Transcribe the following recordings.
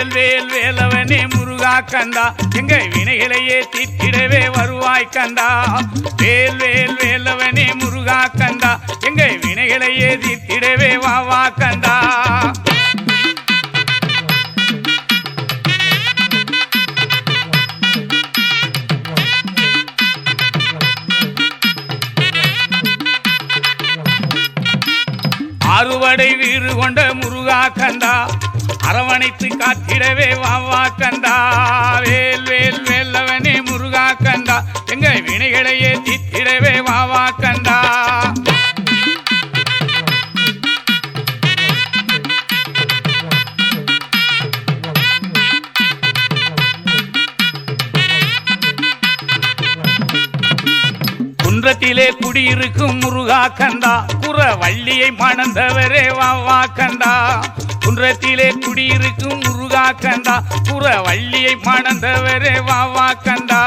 வேல் வேல் வேலவனே முருகா கந்தா. எங்க வினைகளையே தீர்த்திடவே வருவாய் கந்தா. வேல் வேல் வேலவனே முருகா கந்தா. எங்க வினைகளையே தீர்த்திடவே வா வா கந்தா. அறுவடை வீறு கொண்ட முருகா கந்தா. அரவணைத்து காத்திடவே வாவா கண்டா வேல் வேல் வேல்லவனே முருகா கண்டா எங்க வினைகளையே தீத்திடவே வாவா கண்டா குன்றத்திலே குடியிருக்கும் முருகா கண்டா குற வள்ளியை மணந்தவரே வாவா கண்டா குன்றத்திலே குடியிருக்கும் முருகா கண்டா புற வள்ளியை மணந்தவரே வாவா கண்டா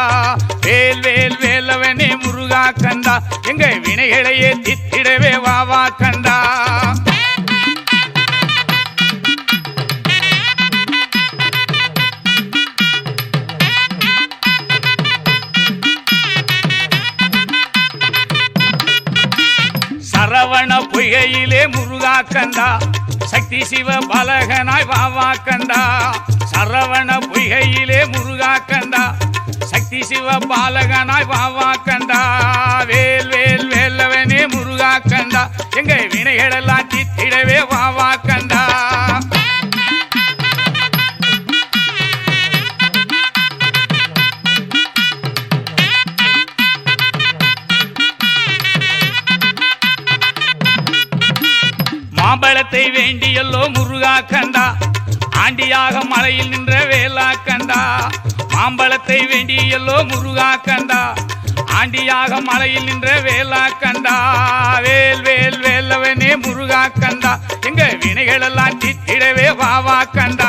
வேல் வேல் வேலவனே முருகா கண்டா எங்க வினைகளையே தித்திடவே வாவா கண்டா சரவண பொய்கையிலே முருகா கண்டா சக்தி சிவ பலகனாய் வாவா கண்டா சரவண பொய்கையிலே முருகா கண்டா சக்தி சிவ பாலகனாய் வாவா கண்டா வேல் வேல் வேலவனே முருகா கண்டா எங்க வினைகளெல்லாம் மாம்பழத்தை வேண்டியல்லோ முருகா கண்டா ஆண்டியாக மலையில் நின்ற வேலா கண்டா மாம்பழத்தை வேண்டியல்லோ முருகா கண்டா ஆண்டியாக மலையில் நின்ற வேலா கண்டா வேல் வேல் வேலவனே முருகா கண்டா எங்க வினைகளெல்லாம் திட்டிடவே வாவா கண்டா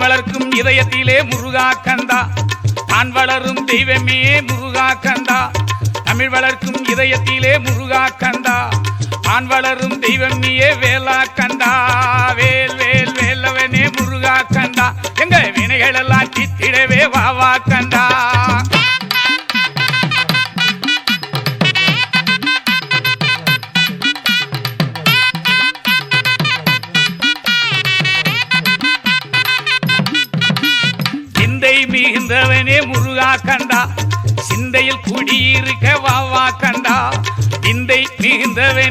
வளர்க்கும் இதயத்திலே முருகா கந்தா. நான் வளரும் தெய்வமே முருகா கந்தா. தமிழ் வளர்க்கும் இதயத்திலே முருகா கந்தா. நான் வளரும் தெய்வமே நீயே வேலா கந்தா. மிகுந்தவனே முருகா கண்டா. சிந்தையில் குடியிருக்க வாவா கண்டா. சிந்தை மிகுந்தவன்